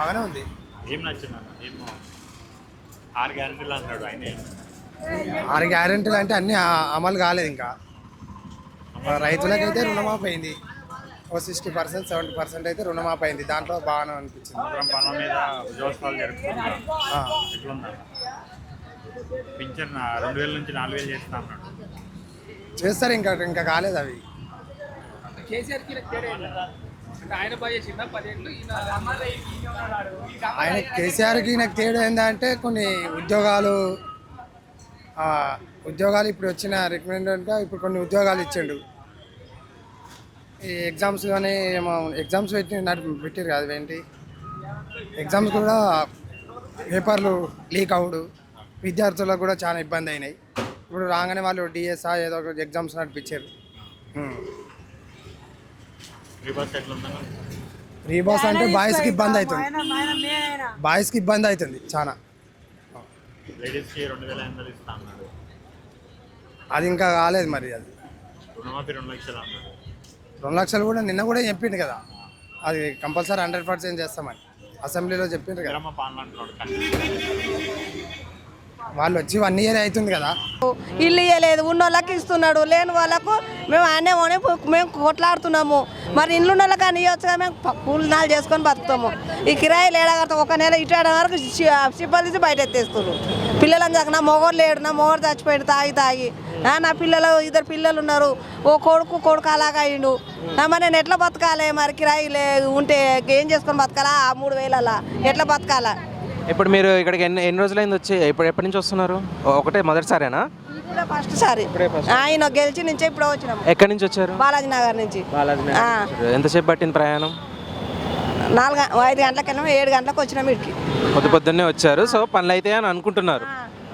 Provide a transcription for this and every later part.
బాగానే ఉంది. ఏం నచ్చింది అన్న ఆరు గ్యారెంటీలు అంటాడు ఆయన ఏం? ఆరు గ్యారెంటీలు అంటే అన్ని అమలు కాలేదు ఇంకా. రైతులకైతే రుణమాఫీ అయింది. ఓ సిక్స్టీ పర్సెంట్ సెవెంటీ పర్సెంట్ అయితే రుణమాఫీ అయింది. దాంట్లో బాగానే అనిపించింది. పనుల మీద ఉద్యోగస్థాలు. ఎట్లుందన్న పింఛన్ ఆ, రెండు వేల నుంచి నాలుగు వేలు చేస్తా అన్నాడు. చేస్తారు ఇంకా ఇంకా కాలేదు అవి. కేసీఆర్ ఆయన కేసీఆర్కి నాకు తేడా ఏంటంటే కొన్ని ఉద్యోగాలు ఉద్యోగాలు ఇప్పుడు వచ్చిన రికమెండెంట్గా ఇప్పుడు కొన్ని ఉద్యోగాలు ఇచ్చిండు. ఈ ఎగ్జామ్స్ కానీ ఏమో ఎగ్జామ్స్ పెట్టి నడిపి పెట్టారు కదా ఏంటి? ఎగ్జామ్స్ కూడా పేపర్లు లీక్ అవుడు. విద్యార్థులకు కూడా చాలా ఇబ్బంది అయినాయి. ఇప్పుడు రాగానే వాళ్ళు డిఎస్ఆ ఏదో ఒక ఎగ్జామ్స్ నడిపించారు. రీబాస్ అంటే బాయ్స్కి ఇబ్బంది అవుతుంది. బాయ్స్కి ఇబ్బంది అవుతుంది చాలా అది ఇంకా కాలేదు మరి అది. రెండు లక్షలు అన్నాడు రెండు లక్షలు కూడా నిన్న కూడా చెప్పిండు కదా. అది కంపల్సరీ హండ్రెడ్ పర్సెంట్ చేస్తామని. అసెంబ్లీలో చెప్పిండ్రు కదా. వాళ్ళు వచ్చి వన్ ఇయర్ అవుతుంది కదా. ఇల్లు ఇవ్వలేదు ఉన్న వాళ్ళకి ఇస్తున్నాడు లేని వాళ్ళకు మేము అనే ఓనే మేము కొట్లాడుతున్నాము. మరి ఇల్లు ఉన్న వాళ్ళకి అని ఇవ్వచ్చు మేము ప- కూలినాలు చేసుకొని బతుకుతాము. ఈ కిరాయిలు ఏడగడతాం ఒక నెల ఇటు వరకు సిప్పలు తీసి బయట ఎత్తేస్తున్నారు పిల్లలని చక్క నా మొగోడు లేడు నా మొగోడు చచ్చిపోయాడు తాగి తాగి. నా పిల్లలు ఇద్దరు పిల్లలు ఉన్నారు. ఓ కొడుకు కొడుకు అలాగా అయ్యిండు మరి నేను ఎట్లా బతకాలి? మరి కిరాయి లే ఉంటే ఏం చేసుకొని బతకాలా? ఆ మూడు వేలలా ఎట్లా బతకాలా? ఇప్పుడు మీరు ఇక్కడికి ఎన్ని ఎన్ని రోజులైంది వచ్చి? ఇప్పుడు ఎప్పటి నుంచి వస్తున్నారు? ఒకటే మొదటిసారేనా? ఫస్ట్ సారి. ఆయన గెలిచి నుంచే ఇప్పుడు వచ్చినాము. ఎక్కడి నుంచి వచ్చారు? బాలాజీ నగర్ నుంచి ఎంతసేపు పట్టింది ప్రయాణం? నాలుగు ఐదు గంటలకు వెళ్ళాము ఏడు గంటలకు వచ్చినాం ఇక్కడికి. పొద్దు పొద్దున్నే వచ్చారు. సో పనులు అయితే అని అనుకుంటున్నారు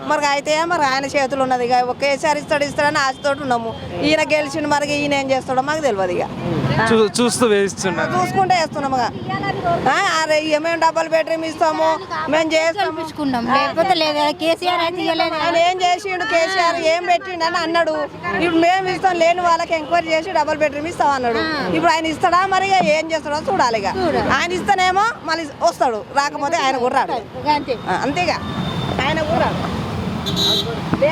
మరి అయితే మరి ఆయన చేతులు ఉన్నది ఇక ఒకేసారి ఇస్తాడు ఇస్తాడని ఆశతోటి ఉన్నాము. ఈయన గెలిచిండు మరి ఈయన ఏం చేస్తాడో మాకు తెలియదు ఇక. చూస్తూ వేస్తున్నారు చూసుకుంటే వేస్తున్నాము ఇక. ఆ, అరే మేము డబల్ బెడ్రూమ్ ఇస్తాము? మేము లేకపోతే లేదు కేసీఆర్ ఆయన ఏం చేసిండు? కేసీఆర్ ఏం పెట్టిండు అని అన్నాడు. ఇప్పుడు మేము ఇస్తాం లేని వాళ్ళకి ఎంక్వైరీ చేసి డబల్ బెడ్రూమ్ ఇస్తాం అన్నాడు. ఇప్పుడు ఆయన ఇస్తాడా మరి ఇక ఏం చేస్తాడో చూడాలి ఇక. ఆయన ఇస్తేనేమో మళ్ళీ వస్తాడు రాకపోతే ఆయన కూడా రాడు. అంతేగా ఆయన కూడా రాడు. બે